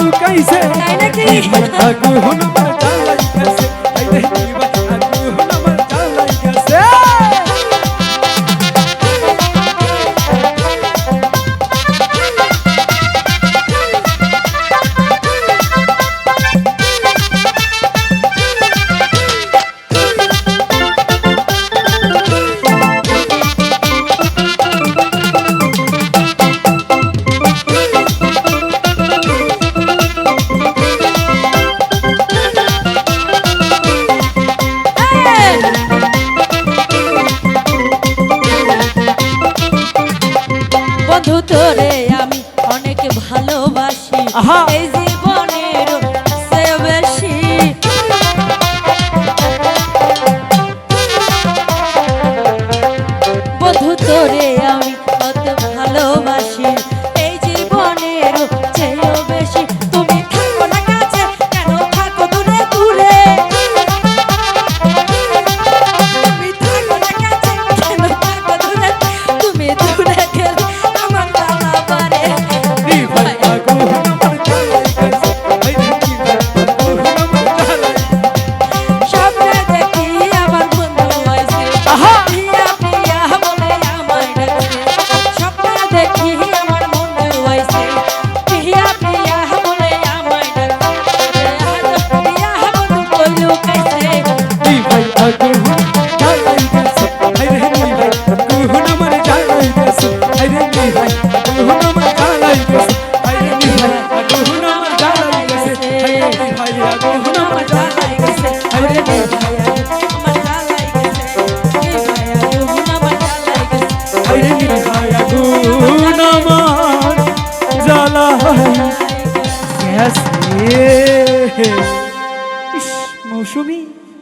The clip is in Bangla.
ঢুকাইছে আগুন মাথা অনেক ভালোবাসি।